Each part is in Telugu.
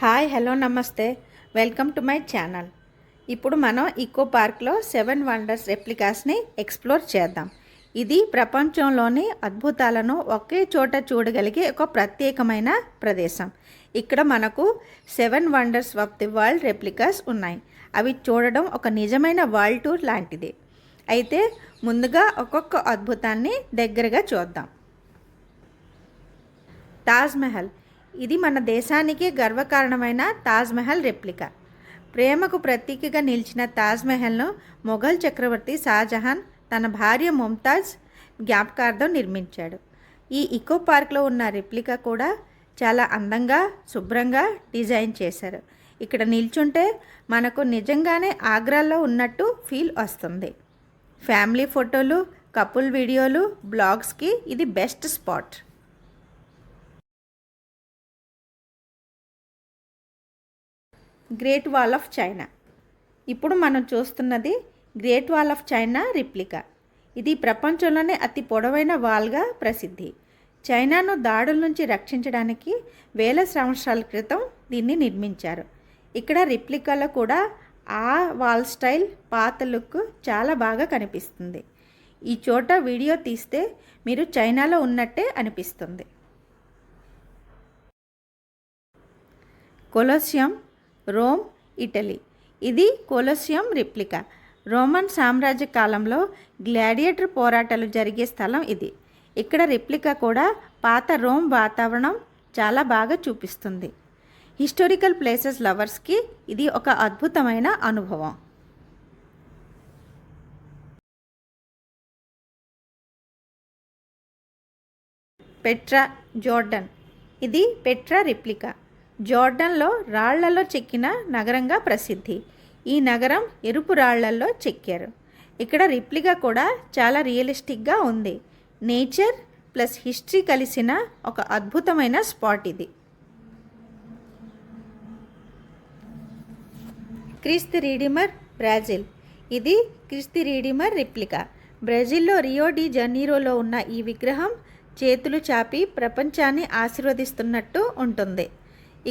Hi hello namaste. Welcome to my channel. ఇప్పుడు మనం ఈకో పార్క్లో సెవెన్ వండర్స్ రెప్లికాస్ని ఎక్స్ప్లోర్ చేద్దాం. ఇది ప్రపంచంలోని అద్భుతాలను ఒకే చోట చూడగలిగే ఒక ప్రత్యేకమైన ప్రదేశం. ఇక్కడ మనకు seven wonders of the world replicas ఉన్నాయి. అవి చూడడం ఒక నిజమైన వరల్డ్ టూర్ లాంటిది. అయితే ముందుగా ఒక్కొక్క అద్భుతాన్ని దగ్గరగా చూద్దాం. తాజ్మహల్ ఇది మన దేశానికి గర్వకారణమైన తాజ్మహల్ రెప్లికా. ప్రేమకు ప్రతీకగా నిలిచిన తాజ్మహల్ను మొఘల్ చక్రవర్తి షాజహాన్ తన భార్య ముంతాజ్ జ్ఞాపకార్థం నిర్మించాడు. ఈ ఇకో పార్క్లో ఉన్న రెప్లికా కూడా చాలా అందంగా శుభ్రంగా డిజైన్ చేశారు. ఇక్కడ నిల్చుంటే మనకు నిజంగానే ఆగ్రాలో ఉన్నట్టు ఫీల్ వస్తుంది. ఫ్యామిలీ ఫోటోలు కపుల్ వీడియోలు బ్లాగ్స్కి ఇది best spot. Great Wall of China ఇప్పుడు మనం చూస్తున్నది Great Wall of China replica ఇది ప్రపంచంలోనే అతి పొడవైన వాల్గా ప్రసిద్ధి. చైనాను దాడుల నుంచి రక్షించడానికి వేల సంవత్సరాల క్రితం దీన్ని నిర్మించారు. ఇక్కడ రిప్లికాలో కూడా ఆ వాల్ స్టైల్ పాత లుక్ చాలా బాగా కనిపిస్తుంది. ఈ చోట వీడియో తీస్తే మీరు చైనాలో ఉన్నట్టే అనిపిస్తుంది. Colosseum Rome Italy. ఇది కోలోసియం రిప్లికా. రోమన్ సామ్రాజ్య కాలంలో గ్లాడియేటర్ పోరాటాలు జరిగే స్థలం ఇది. ఇక్కడ రిప్లికా కూడా పాత రోమ్ వాతావరణం చాలా బాగా చూపిస్తుంది. హిస్టారికల్ ప్లేసెస్ లవర్స్కి ఇది ఒక అద్భుతమైన అనుభవం. Petra Jordan. ఇది పెట్రా రిప్లికా. జోర్డన్లో రాళ్ళలో చెక్కిన నగరంగా ప్రసిద్ధి. ఈ నగరం ఎరుపు రాళ్ళల్లో చెక్కారు. ఇక్కడ రిప్లికా కూడా చాలా రియలిస్టిక్గా ఉంది. నేచర్ ప్లస్ హిస్టరీ కలిసిన ఒక అద్భుతమైన స్పాట్ ఇది. క్రీస్తు రీడిమర్ బ్రాజిల్. ఇది క్రిస్తి రీడిమర్ రిప్లికా బ్రెజిల్లో రియో డి జనీరోలో ఉన్న ఈ విగ్రహం చేతులు చాపి ప్రపంచాన్ని ఆశీర్వదిస్తున్నట్టు ఉంటుంది.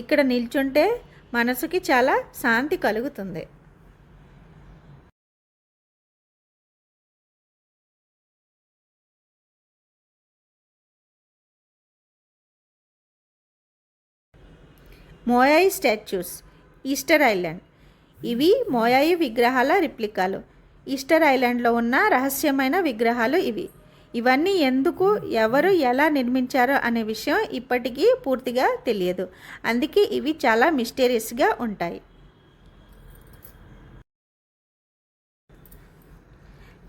ఇక్కడ నిల్చుంటే మనసుకి చాలా శాంతి కలుగుతుంది. Moai statues Easter Island. ఇవి మోయాయి విగ్రహాల రిప్లికాలు. ఈస్టర్ ఐలాండ్లో ఉన్న రహస్యమైన విగ్రహాలు ఇవి. ఇవన్నీ ఎందుకు ఎవరు ఎలా నిర్మించారో అనే విషయం ఇప్పటికీ పూర్తిగా తెలియదు. అందుకే ఇవి చాలా మిస్టీరియస్గా ఉంటాయి.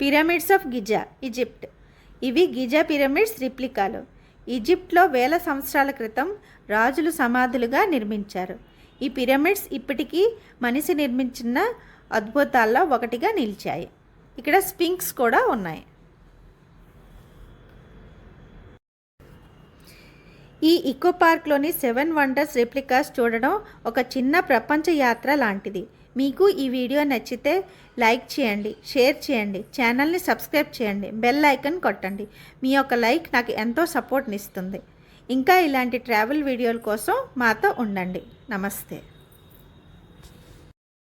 Pyramids of Giza Egypt. ఇవి గిజా పిరమిడ్స్ రిప్లికాలు. ఈజిప్ట్లో వేల సంవత్సరాల క్రితం రాజులు సమాధులుగా నిర్మించారు. ఈ పిరమిడ్స్ ఇప్పటికీ మనిషి నిర్మించిన అద్భుతాల్లో ఒకటిగా నిలిచాయి. ఇక్కడ స్పింక్స్ కూడా ఉన్నాయి. ఈ ఇకో పార్క్లోని సెవెన్ వండర్స్ రెప్లికాస్ చూడడం ఒక చిన్న ప్రపంచ యాత్ర లాంటిది. మీకు ఈ వీడియో నచ్చితే లైక్ చేయండి షేర్ చేయండి ఛానల్ని సబ్స్క్రైబ్ చేయండి బెల్ ఐకన్ కొట్టండి. మీ యొక్క లైక్ నాకు ఎంతో సపోర్ట్ని ఇస్తుంది ఇంకా ఇలాంటి ట్రావెల్ వీడియోల కోసం మాతో ఉండండి. నమస్తే.